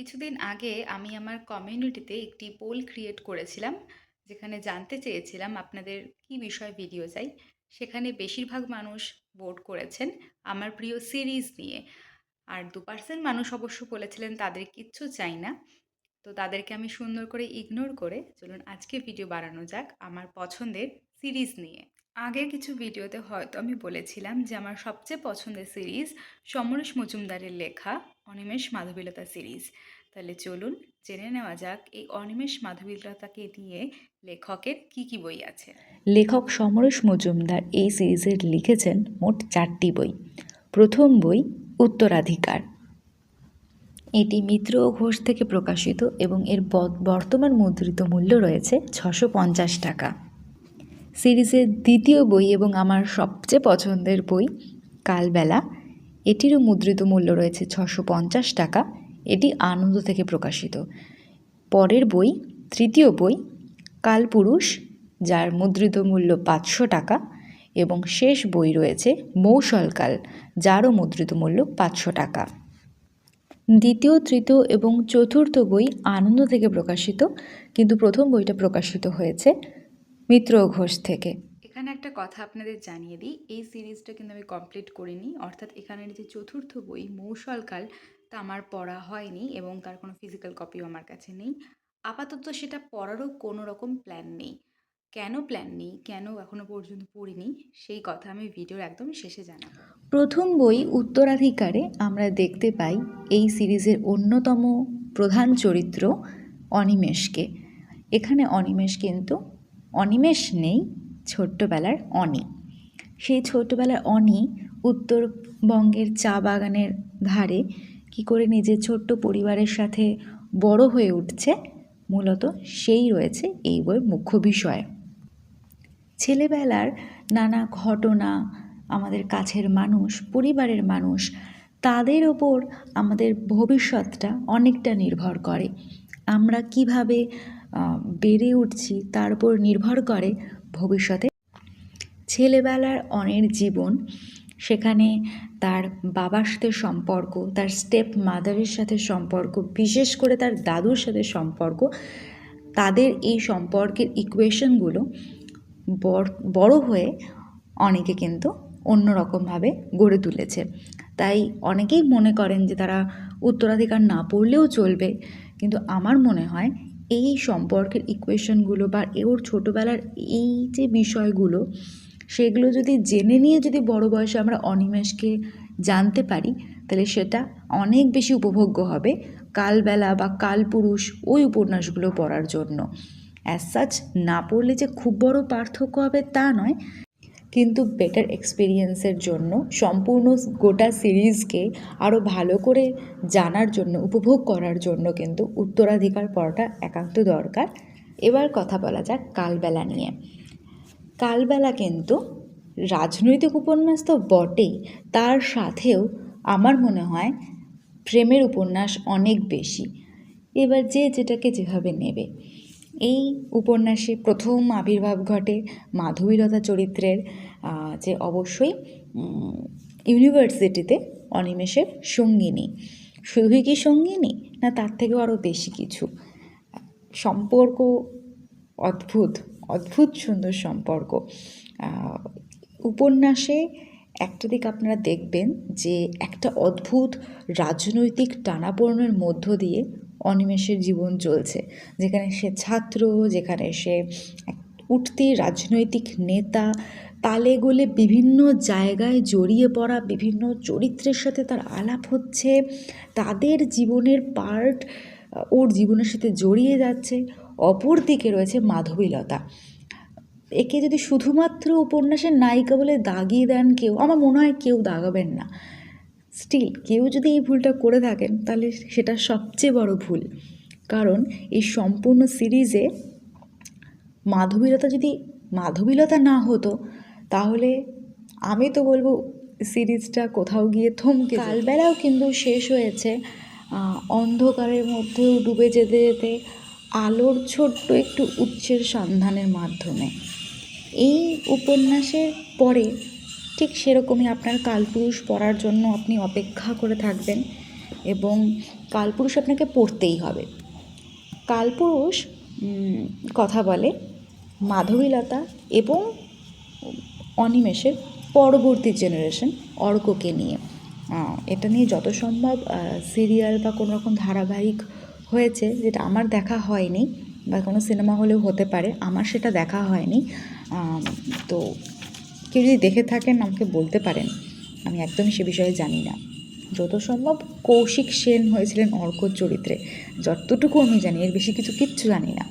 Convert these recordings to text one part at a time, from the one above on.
কিছুদিন আগে আমি আমার কমিউনিটিতে একটি পোল ক্রিয়েট করেছিলাম, যেখানে জানতে চেয়েছিলাম আপনাদের কী বিষয়ে ভিডিও চাই। সেখানে বেশিরভাগ মানুষ ভোট করেছেন আমার প্রিয় সিরিজ নিয়ে। আর দু পার্সেন্ট মানুষ অবশ্য বলেছিলেন, তাদের কিচ্ছু চাই না। তো তাদেরকে আমি সুন্দর করে ইগনোর করে চলুন আজকে ভিডিও বানানো যাক আমার পছন্দের সিরিজ নিয়ে। আগের কিছু ভিডিওতে হয়তো আমি বলেছিলাম যে, আমার সবচেয়ে পছন্দের সিরিজ সমরেশ মজুমদারের লেখা অনিমেষ মাধবীলতা সিরিজ। তাহলে চলুন জেনে নেওয়া যাক এই অনিমেষ মাধবীলতাকে নিয়ে লেখকের কি কি বই আছে। লেখক সমরেশ মজুমদার এই সিরিজের লিখেছেন মোট চারটি বই। প্রথম বই উত্তরাধিকার। এটি মিত্র ও ঘোষ থেকে প্রকাশিত এবং এর বর্তমান মুদ্রিত মূল্য রয়েছে ছশো পঞ্চাশ টাকা। সিরিজের দ্বিতীয় বই এবং আমার সবচেয়ে পছন্দের বই কালবেলা এটিরও মুদ্রিত মূল্য রয়েছে ছশো পঞ্চাশ টাকা। এটি আনন্দ থেকে প্রকাশিত। পরের বই, তৃতীয় বই, কালপুরুষ, যার মুদ্রিত মূল্য পাঁচশো টাকা এবং শেষ বই রয়েছে মৌসলকাল, যারও মুদ্রিত মূল্য পাঁচশো টাকা। দ্বিতীয়, তৃতীয় এবং চতুর্থ বই আনন্দ থেকে প্রকাশিত, কিন্তু প্রথম বইটা প্রকাশিত হয়েছে মিত্র ঘোষ থেকে। একটা কথা আপনাদের জানিয়ে দিই, এই সিরিজটা কিন্তু আমি কমপ্লিট করিনি। অর্থাৎ এখানের যে চতুর্থ বই মৌসলকাল তা আমার পড়া হয়নি এবং তার কোনো ফিজিক্যাল কপিও আমার কাছে নেই। আপাতত সেটা পড়ারও কোনো রকম প্ল্যান নেই। কেন প্ল্যান নেই? কেন এখনও পর্যন্ত পড়িনি? সেই কথা আমি ভিডিওর একদম শেষে জানাব। প্রথম বই, উত্তরাধিকারে, আমরা দেখতে পাই এই সিরিজের অন্যতম প্রধান চরিত্র অনিমেষকে। এখানে অনিমেষ কিন্তু অনিমেষ নেই ছোট্টবেলার অনি সেই ছোট্টবেলার অনি উত্তরবঙ্গের চা বাগানের ধারে কি করে নিজের ছোট্ট পরিবারের সাথে বড় হয়ে উঠছে, মূলত সেই রয়েছে এই বইয়ের মুখ্য বিষয়। ছেলেবেলার নানা ঘটনা আমাদের কাছের মানুষ, পরিবারের মানুষ, তাদের ওপর আমাদের ভবিষ্যৎটা অনেকটা নির্ভর করে। আমরা কীভাবে বেড়ে উঠছি তার উপর নির্ভর করে ভবিষ্যতে। ছেলেবেলার অনের জীবন, সেখানে তার বাবার সাথে সম্পর্ক, তার স্টেপ মাদারের সাথে সম্পর্ক, বিশেষ করে তার দাদুর সাথে সম্পর্ক, তাদের এই সম্পর্কের ইকুয়েশনগুলো বড় হয়ে অনেকে কিন্তু অন্যরকমভাবে গড়ে তুলেছে। তাই অনেকেই মনে করেন যে তারা উত্তরাধিকার না পড়লেও চলবে, কিন্তু আমার মনে হয় এই সম্পর্কের ইকুয়েশনগুলো বা ওর ছোটোবেলার এই যে বিষয়গুলো, সেগুলো যদি জেনে নিয়ে যদি বড় বয়সে আমরা অনিমেষকে জানতে পারি, তাহলে সেটা অনেক বেশি উপভোগ্য হবে কালবেলা বা কালপুরুষ ওই উপন্যাসগুলো পড়ার জন্য। অ্যাজ সাচ না পড়লে যে খুব বড় পার্থক্য হবে তা নয়। কিন্তু বেটার এক্সপিরিয়েন্সের জন্য সম্পূর্ণ গোটা সিরিজকে আরও ভালো করে জানার জন্য, উপভোগ করার জন্য কিন্তু উত্তরাধিকার পড়াটা একান্ত দরকার। এবার কথা বলা যাক কালবেলা নিয়ে। কালবেলা কিন্তু রাজনৈতিক উপন্যাস তো বটেই, তার সাথেও আমার মনে হয় প্রেমের উপন্যাস অনেক বেশি। এবার যে যেটাকে যেভাবে নেবে। এই উপন্যাসে প্রথম আবির্ভাব ঘটে মাধবীলতা চরিত্রের যে অবশ্যই ইউনিভার্সিটিতে অনিমেষের সঙ্গিনী। শুধুই কি সঙ্গিনী? না, তার থেকেও আরও বেশি কিছু। সম্পর্ক অদ্ভুত অদ্ভুত সুন্দর সম্পর্ক। উপন্যাসে একটা দিক আপনারা দেখবেন যে একটা অদ্ভুত রাজনৈতিক টানাপোড়েনের মধ্য দিয়ে অনিমেষের জীবন চলছে। যেখানে সে ছাত্র, যেখানে সে উঠতি রাজনৈতিক নেতা, তালে গোলে বিভিন্ন জায়গায় জড়িয়ে পড়া, বিভিন্ন চরিত্রের সাথে তার আলাপ হচ্ছে। তাদের জীবনের পার্ট ওর জীবনের সাথে জড়িয়ে যাচ্ছে। অপর দিকে রয়েছে মাধবীলতা। একে যদি শুধুমাত্র উপন্যাসের নায়িকা বলে দাগিয়ে দেন কেউ, আমার মনে হয় কেউ দাগাবেন না। স্টিল কেউ যদি এই ভুলটা করে থাকেন, তাহলে সেটা সবচেয়ে বড় ভুল। কারণ এই সম্পূর্ণ সিরিজে মাধবীলতা যদি মাধবীলতা না হতো, তাহলে আমি তো বলব সিরিজটা কোথাও গিয়ে থমকে কালবেলাও কিন্তু শেষ হয়েছে। অন্ধকারের মধ্যেও ডুবে যেতে যেতে আলোর ছোট্ট একটু উৎসের সন্ধানের মাধ্যমে। এই উপন্যাসের পরে ঠিক সেরকমই আপনার কালপুরুষ পড়ার জন্য আপনি অপেক্ষা করে থাকবেন এবং কালপুরুষ আপনাকে পড়তেই হবে। কালপুরুষ কথা বলে মাধবীলতা এবং অনিমেষের পরবর্তী জেনারেশন অর্ককে নিয়ে। এটা নিয়ে যত সম্ভব সিরিয়াল বা কোনো রকম ধারাবাহিক হয়েছে যেটা আমার দেখা হয়নি বা কোনো সিনেমা হলেও হতে পারে, আমার সেটা দেখা হয়নি। তো কেউ যদি দেখে থাকেন, আমাকে বলতে পারেন। আমি একদমই সে বিষয়ে জানি না। যত সম্ভব কৌশিক সেন হয়েছিলেন অর্কর চরিত্রে। যতটুকু আমি জানি, এর বেশি কিছু কিচ্ছু জানি না।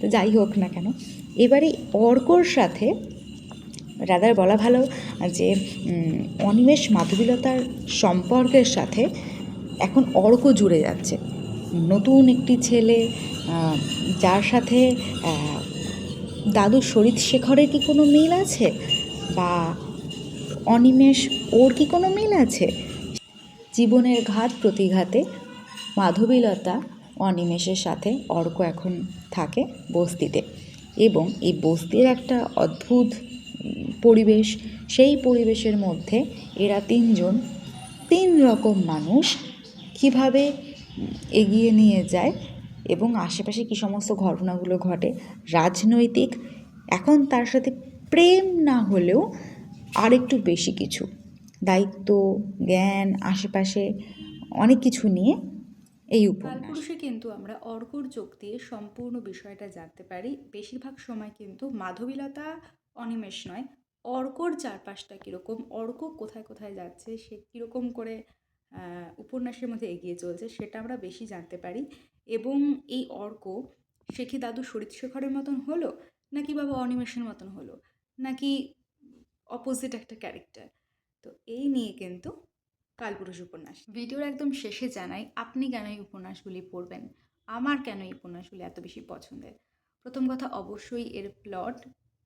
তো যাই হোক না কেন, এবারে অর্কর সাথে রাদার বলা ভালো যে অনিমেষ মাধবীলতার সম্পর্কের সাথে এখন অর্ক জুড়ে যাচ্ছে। নতুন একটি ছেলে যার সাথে দাদু শরীর শেখরের কি কোনো মিল আছে? বা অনিমেষ, ওর কি কোনো মিল আছে? জীবনের ঘাত প্রতিঘাতে মাধবীলতা অনিমেষের সাথে অর্ক এখন থাকে বস্তিতে এবং এই বস্তির একটা অদ্ভুত পরিবেশ, সেই পরিবেশের মধ্যে এরা তিনজন, তিন রকম মানুষ কীভাবে এগিয়ে নিয়ে যায় এবং আশেপাশে কী সমস্ত ঘটনাগুলো ঘটে? রাজনৈতিক, এখন তার সাথে প্রেম না হলেও আর একটু বেশি কিছু। দায়িত্ব, জ্ঞান, আশেপাশে অনেক কিছু নিয়ে এই কালপুরুষে কিন্তু আমরা অর্কর যোগ দিয়ে সম্পূর্ণ বিষয়টা জানতে পারি। বেশিরভাগ সময় কিন্তু মাধবীলতা অনিমেষ নয়। অর্কর চারপাশটা কীরকম, অর্ক কোথায় কোথায় যাচ্ছে, সে কীরকম করে উপন্যাসের মধ্যে এগিয়ে চলছে, সেটা আমরা বেশি জানতে পারি। এবং এই অর্ক সে কি দাদু শরীরশেখরের মতন হলো, নাকি বাবা অনিমেষের মতন হলো? নাকি অপোজিট একটা ক্যারেক্টার তো এই নিয়ে কিন্তু কালপুরুষ উপন্যাস। ভিডিওর একদম শেষে জানাই, আপনি কেন এই উপন্যাসগুলি পড়বেন? আমার কেন এই উপন্যাসগুলি এত বেশি পছন্দের? প্রথম কথা, অবশ্যই এর প্লট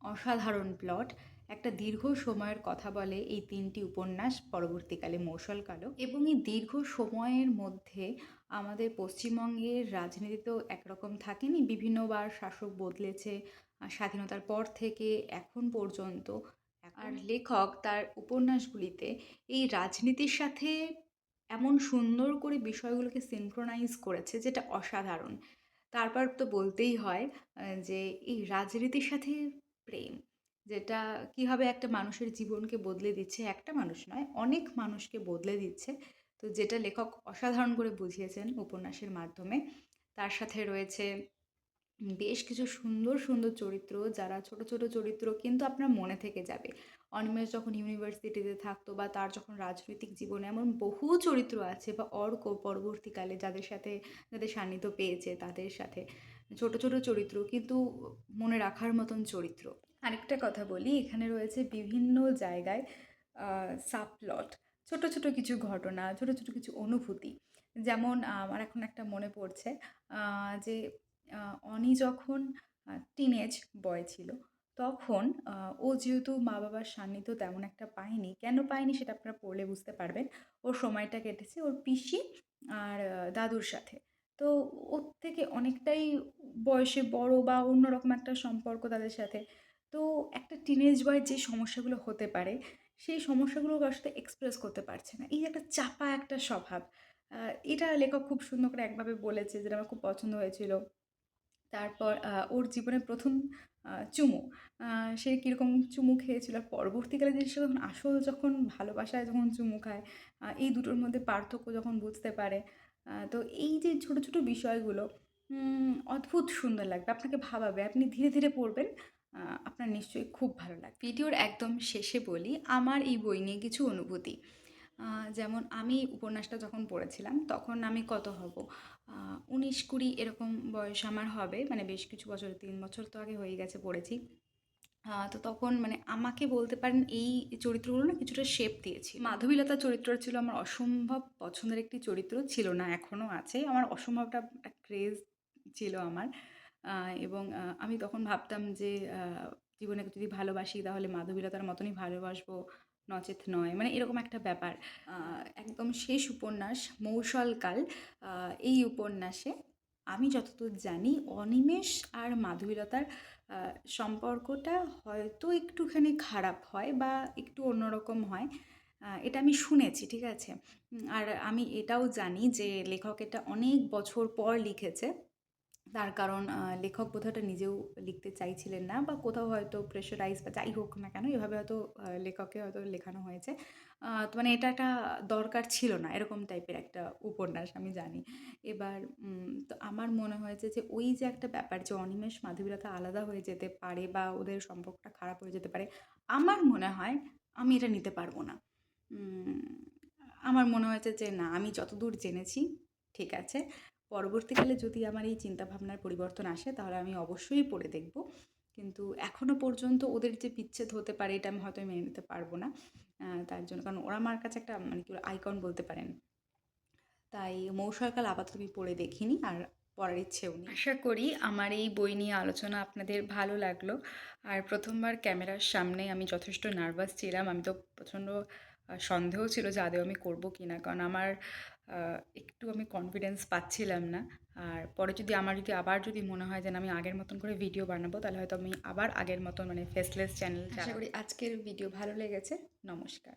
অসাধারণ প্লট একটা দীর্ঘ সময়ের কথা বলে এই তিনটি উপন্যাস পরবর্তীকালে মৌসলকালও এবং এই দীর্ঘ সময়ের মধ্যে আমাদের পশ্চিমবঙ্গের রাজনীতি তো একরকম থাকেনি। বিভিন্নবার শাসক বদলেছে স্বাধীনতার পর থেকে এখন পর্যন্ত। আর লেখক তার উপন্যাসগুলিতে এই রাজনীতির সাথে এমন সুন্দর করে বিষয়গুলোকে সিনক্রোনাইজ করেছে যেটা অসাধারণ। তারপর তো বলতেই হয় যে এই রাজনীতির সাথে প্রেম। যেটা কীভাবে একটা মানুষের জীবনকে বদলে দিচ্ছে, একটা মানুষ নয়, অনেক মানুষকে বদলে দিচ্ছে। তো যেটা লেখক অসাধারণ করে বুঝিয়েছেন উপন্যাসের মাধ্যমে। তার সাথে রয়েছে বেশ কিছু সুন্দর সুন্দর চরিত্র, যারা ছোট ছোট চরিত্র কিন্তু আপনার মনে থেকে যাবে। অনিমেষ যখন ইউনিভার্সিটিতে থাকতো বা তার যখন রাজনৈতিক জীবনে এমন বহু চরিত্র আছে বা অর্ক পরবর্তীকালে যাদের সাথে, যাদের সান্নিধ্য পেয়েছে তাদের সাথে। ছোট ছোট চরিত্র কিন্তু মনে রাখার মতন চরিত্র। আরেকটা কথা বলি, এখানে রয়েছে বিভিন্ন জায়গায় সাবপ্লট ছোট ছোট কিছু ঘটনা, ছোট ছোট কিছু অনুভূতি। যেমন আমার এখন একটা মনে পড়ছে যে অনি যখন টিনেজ বয় ছিল, তখন ও যেহেতু মা বাবার সান্নিধ্য তেমন একটা পায়নি, কেন পায়নি সেটা আপনারা পড়লে বুঝতে পারবেন। ওর সময়টা কেটেছে ওর পিসি আর দাদুর সাথে। তো ওর থেকে অনেকটাই বয়সে বড় বা অন্যরকম একটা সম্পর্ক তাদের সাথে। তো একটা টিনেজ বয়ের যে সমস্যাগুলো হতে পারে, সেই সমস্যাগুলো সাথে এক্সপ্রেস করতে পারছে না। এই একটা চাপা একটা স্বভাব এটা লেখক খুব সুন্দর করে একভাবে বলেছে যেটা আমার খুব পছন্দ হয়েছিল। তারপর ওর জীবনের প্রথম চুমু সে কীরকম চুমু খেয়েছিল আর পরবর্তীকালে যে সে যখন আসল যখন ভালোবাসায় যখন চুমু খায় এই দুটোর মধ্যে পার্থক্য যখন বুঝতে পারে তো এই যে ছোট ছোট বিষয়গুলো অদ্ভুত সুন্দর লাগবে। আপনাকে ভাবাবে, আপনি ধীরে ধীরে পড়বেন। আপনার নিশ্চয়ই খুব ভালো লাগে ভিডিওর একদম শেষে বলি, আমার এই বই নিয়ে কিছু অনুভূতি। যেমন আমি উপন্যাসটা যখন পড়েছিলাম, তখন আমি কত হব? উনিশ কুড়ি এরকম বয়স আমার হবে মানে বেশ কিছু বছর, তিন বছর তো আগে হয়ে গেছে পড়েছি। তো তখন মানে আমাকে বলতে পারেন এই চরিত্রগুলো না কিছুটা শেপ দিয়েছি মাধবীলতা চরিত্রটা ছিল আমার অসম্ভব পছন্দের একটি চরিত্র, ছিল না এখনও আছে। আমার অসম্ভবটা ক্রেজ ছিল আমার। এবং আমি তখন ভাবতাম যে জীবনে যদি ভালোবাসি তাহলে মাধবীলতার মতনই ভালোবাসবো, নচেত নয়। মানে এরকম একটা ব্যাপার। একদম শেষ উপন্যাস, মৌসলকাল এই উপন্যাসে আমি যতদূর জানি অনিমেষ আর মাধবীলতার সম্পর্কটা হয়তো একটুখানি খারাপ হয় বা একটু অন্যরকম হয়। এটা আমি শুনেছি, ঠিক আছে? আর আমি এটাও জানি যে লেখক এটা অনেক বছর পর লিখেছে। তার কারণ লেখক বোধহয় এটা নিজেও লিখতে চাইছিলেন না বা কোথাও হয়তো প্রেশারাইজ বা যাই হোক না কেন এভাবে হয়তো লেখককে হয়তো লেখানো হয়েছে। তো মানে এটা একটা দরকার ছিল না, এরকম টাইপের একটা উপন্যাস আমি জানি। এবার তো আমার মনে হয়েছে যে ওই যে একটা ব্যাপার যে অনিমেষ মাধবীলতা আলাদা হয়ে যেতে পারে বা ওদের সম্পর্কটা খারাপ হয়ে যেতে পারে, আমার মনে হয় আমি এটা নিতে পারব না। আমার মনে হয়েছে যে না, আমি যতদূর জেনেছি, ঠিক আছে পরবর্তীকালে যদি আমার এই চিন্তাভাবনার পরিবর্তন আসে, তাহলে আমি অবশ্যই পড়ে দেখব। কিন্তু এখনও পর্যন্ত ওদের যে বিচ্ছেদ হতে পারে, এটা আমি হয়তো মেনে নিতে পারব না তার জন্য। কারণ ওরা আমার কাছে একটা মানে কি আইকন বলতে পারেন। তাই মৌসুমকাল আপাতত আমি পড়ে দেখিনি আর পড়ার ইচ্ছেও নেই। আশা করি আমার এই বই নিয়ে আলোচনা আপনাদের ভালো লাগল। আর প্রথমবার ক্যামেরার সামনে আমি যথেষ্ট নার্ভাস ছিলাম। আমি তো প্রচণ্ড সন্দেহ ছিল যে আদৌ আমি করব কি না কারণ আমার একটু আমি কনফিডেন্স পাচ্ছিলাম না। আর পরে যদি আমার যদি আবার যদি মনে হয় যে আমি আগের মতন করে ভিডিও বানাবো তাহলে হয়তো আমি আবার আগের মতন মানে ফেসলেস চ্যানেল আশা করি আজকের ভিডিও ভালো লেগেছে। নমস্কার।